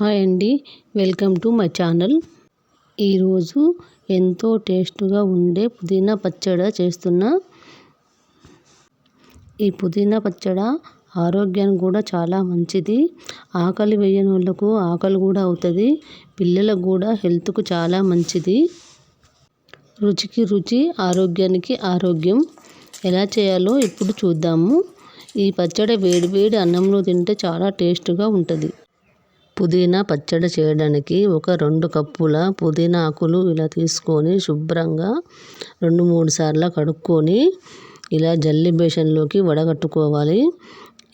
Hi అండి. Welcome to my channel. ఈరోజు ఎంతో టేస్ట్గా ఉండే పుదీనా పచ్చడి చేస్తున్నా. ఈ పుదీనా పచ్చడి ఆరోగ్యానికి కూడా చాలా మంచిది. ఆకలి వేయని వాళ్ళకు ఆకలి కూడా అవుతుంది. పిల్లలకు కూడా హెల్త్కు చాలా మంచిది. రుచికి రుచి ఆరోగ్యానికి ఆరోగ్యం. ఎలా చేయాలో ఇప్పుడు చూద్దాము. ఈ పచ్చడి వేడి వేడి అన్నంలో తింటే చాలా టేస్ట్గా ఉంటుంది. పుదీనా పచ్చడి చేయడానికి ఒక రెండు కప్పుల పుదీనా ఆకులు ఇలా తీసుకొని శుభ్రంగా రెండు మూడు సార్లు కడుక్కొని ఇలా జల్లి బేషన్లోకి వడగట్టుకోవాలి.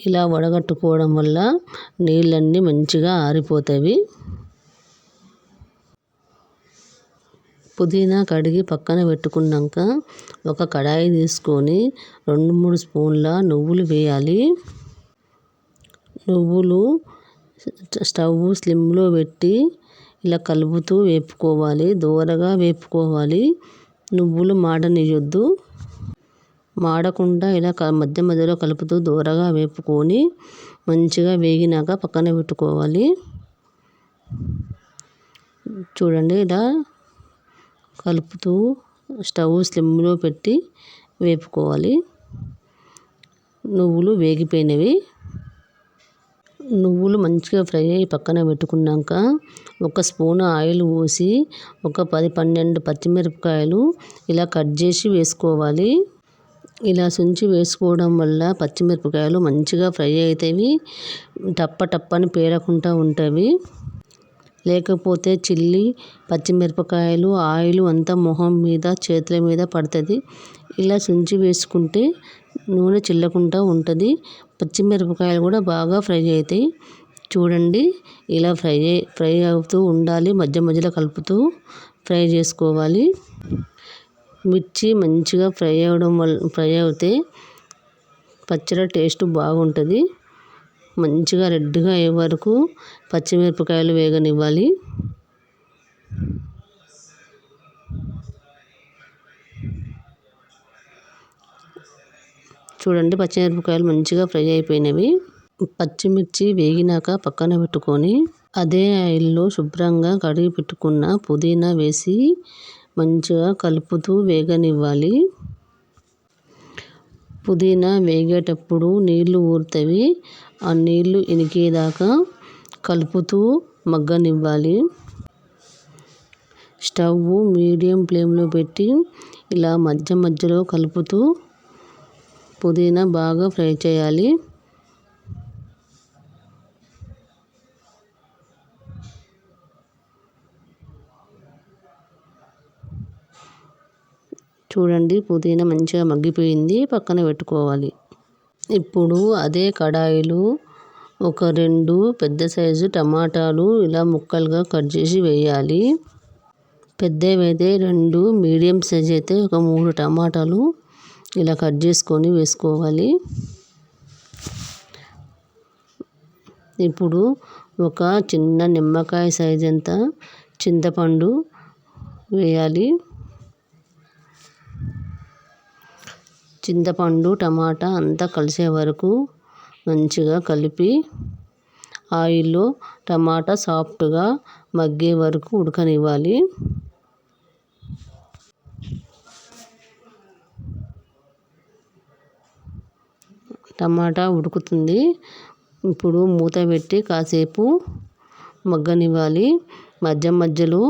ఇలా వడగట్టుకోవడం వల్ల నీళ్ళన్నీ మంచిగా ఆరిపోతాయి. పుదీనా కడిగి పక్కన పెట్టుకున్నాక ఒక కడాయి తీసుకొని రెండు మూడు స్పూన్ల నువ్వులు వేయాలి. నువ్వులు స్టవ్ స్లిమ్లో పెట్టి ఇలా కలుపుతూ వేపుకోవాలి దోరగా వేపుకోవాలి. నువ్వులు మాడనియొద్దు మాడకుండా ఇలా మధ్య మధ్యలో కలుపుతూ దోరగా వేపుకొని మంచిగా వేగినాక పక్కన పెట్టుకోవాలి. చూడండి ఇలా కలుపుతూ స్టవ్ స్లిమ్లో పెట్టి వేపుకోవాలి. నువ్వులు వేగిపోయినవి. నువ్వులు మంచిగా ఫ్రై అయ్యి పక్కన పెట్టుకున్నాక ఒక స్పూన్ ఆయిల్ పోసి ఒక పది పన్నెండు పచ్చిమిరపకాయలు ఇలా కట్ చేసి వేసుకోవాలి. ఇలా సుంచి వేసుకోవడం వల్ల పచ్చిమిరపకాయలు మంచిగా ఫ్రై అవుతాయి టప్ప టప్పని పేరకుండా ఉంటాయి లేకపోతే చిల్లి పచ్చిమిరపకాయలు ఆయిల్ అంతా మొహం మీద చేతుల మీద పడుతుంది. ఇలా సుంచి వేసుకుంటే నూనె చిల్లకుండా ఉంటుంది. పచ్చిమిరపకాయలు కూడా బాగా ఫ్రై అవుతాయి. చూడండి ఇలా ఫ్రై ఫ్రై అవుతూ ఉండాలి. మధ్య మధ్యలో కలుపుతూ ఫ్రై చేసుకోవాలి. మిర్చి మంచిగా ఫ్రై అవ్వడం వల్ల ఫ్రై అవుతే పచ్చడి టేస్ట్ బాగుంటుంది. మంచిగా రెడ్గా అయ్యే వరకు పచ్చిమిరపకాయలు వేగనివ్వాలి. చూడండి. పచ్చిమిరపకాయలు మంచిగా ఫ్రై అయిపోయినవి. పచ్చిమిర్చి వేగినాక పక్కన పెట్టుకొని అదే ఆయిల్లో శుభ్రంగా కడిగి పెట్టుకున్న పుదీనా వేసి మంచిగా కలుపుతూ వేగనివ్వాలి. పుదీనా వేగేటప్పుడు నీళ్ళు ఊరుతవి. ఆ నీళ్ళు ఇనికేదాకా కలుపుతూ మగ్గనివ్వాలి. స్టవ్ మీడియం ఫ్లేమ్లో పెట్టి ఇలా మధ్య మధ్యలో కలుపుతూ పుదీనా బాగా ఫ్రై చేయాలి. చూడండి పుదీనా మంచిగా మగ్గిపోయింది పక్కన పెట్టుకోవాలి. ఇప్పుడు అదే కడాయిలో ఒక రెండు పెద్ద సైజు టమాటాలు ఇలా ముక్కలుగా కట్ చేసి వేయాలి. పెద్దవి అయితే రెండు మీడియం సైజ్ అయితే ఒక మూడు టమాటాలు ఇలా కట్ చేసుకొని వేసుకోవాలి. ఇప్పుడు ఒక చిన్న నిమ్మకాయ సైజ్ అంత చింతపండు వేయాలి. చింతపండు టమాటా అంతా కలిసే వరకు మంచిగా కలిపి ఆయిల్లో టమాటా సాఫ్ట్గా మగ్గే వరకు ఉడకనివ్వాలి. టమాటా ఉడుకుతుంది. ఇప్పుడు మూత పెట్టి కాసేపు మగ్గనివ్వాలి. మధ్య మధ్యలో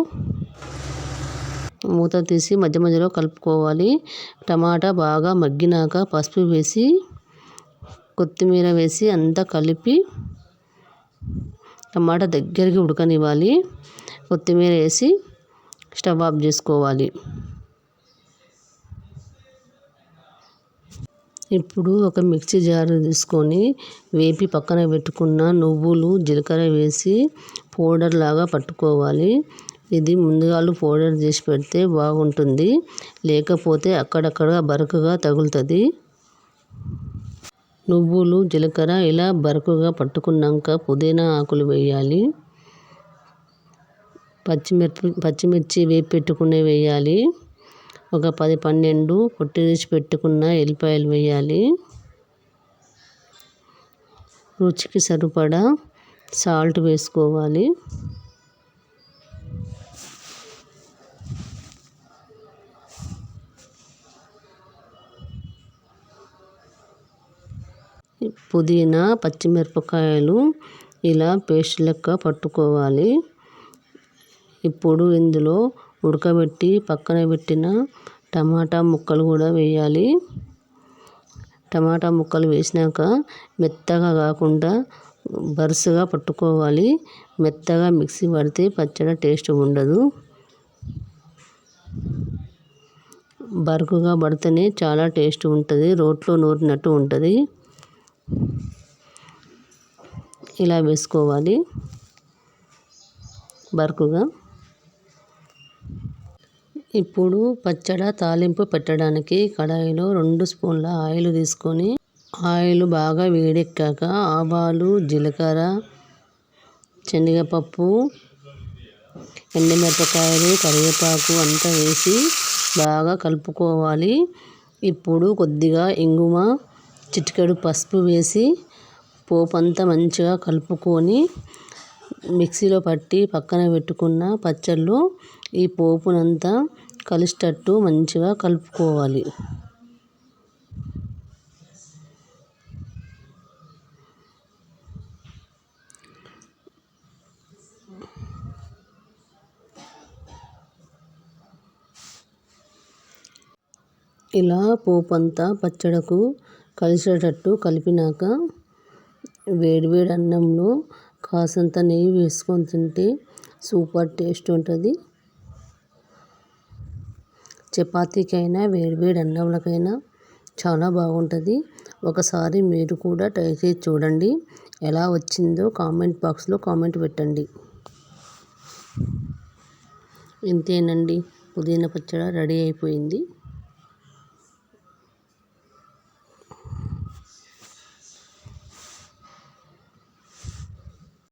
మూత తీసి మధ్య మధ్యలో కలుపుకోవాలి. టమాటా బాగా మగ్గినాక పసుపు వేసి కొత్తిమీర వేసి అంతా కలిపి టమాటా దగ్గరికి ఉడకనివ్వాలి. కొత్తిమీర వేసి స్టవ్ ఆఫ్ చేసుకోవాలి. ఇప్పుడు ఒక మిక్సీ జార్ తీసుకొని వేపి పక్కన పెట్టుకున్న నువ్వులు జీలకర్ర వేసి పౌడర్ లాగా పట్టుకోవాలి. ఇది ముందుగాలు పౌడర్ చేసి పెడితే బాగుంటుంది. లేకపోతే అక్కడక్కడ బరకగా తగులుతుంది. నువ్వులు జీలకర్ర ఇలా బరకగా పట్టుకున్నాక పుదీనా ఆకులు వేయాలి. పచ్చిమిర్చి పచ్చిమిర్చి వేపి పెట్టుకునే వేయాలి. ఒక పది పన్నెండు పొట్టు పెట్టుకున్న ఎల్లిపాయలు వేయాలి. రుచికి సరిపడా సాల్ట్ వేసుకోవాలి. పుదీనా పచ్చిమిరపకాయలు ఇలా పేస్ట్ లెక్క పట్టుకోవాలి. ఇప్పుడు ఇందులో ఉడకబెట్టి పక్కన పెట్టిన టమాటా ముక్కలు కూడా వేయాలి. టమాటా ముక్కలు వేసినాక మెత్తగా కాకుండా బరుసుగా పట్టుకోవాలి. మెత్తగా మిక్సీ పడితే పచ్చడి టేస్ట్ ఉండదు. బరుకుగా పడితేనే చాలా టేస్ట్ ఉంటుంది. రోట్లో నూరినట్టు ఉంటుంది. ఇలా వేసుకోవాలి. బరుకుగా. ఇప్పుడు పచ్చడి తాలింపు పెట్టడానికి కడాయిలో రెండు స్పూన్ల ఆయిల్ తీసుకొని ఆయిల్ బాగా వేడెక్కాక ఆవాలు జీలకర్ర శనగపప్పు ఎండుమిరపకాయలు కరివేపాకు అంతా వేసి బాగా కలుపుకోవాలి. ఇప్పుడు కొద్దిగా ఇంగువ చిటికెడు పసుపు వేసి పోపు అంతా మంచిగా కలుపుకొని మిక్సీలో పట్టి పక్కన పెట్టుకున్న పచ్చళ్ళు ఈ పోపునంతా కలిసేటట్టు మంచిగా కలుపుకోవాలి. ఇలా పోపు అంతా పచ్చడకు కలిసేటట్టు కలిపినాక వేడివేడి అన్నంలో కాసంత నెయ్యి వేసుకొని తింటే సూపర్ టేస్ట్ ఉంటుంది. చపాతీకైనా వేడివేడి అన్నంలకైనా చాలా బాగుంటుంది. ఒకసారి మీరు కూడా ట్రై చేసి చూడండి. ఎలా వచ్చిందో కామెంట్ బాక్స్లో కామెంట్ పెట్టండి. ఇంతేనండి. పుదీనా పచ్చడి రెడీ అయిపోయింది.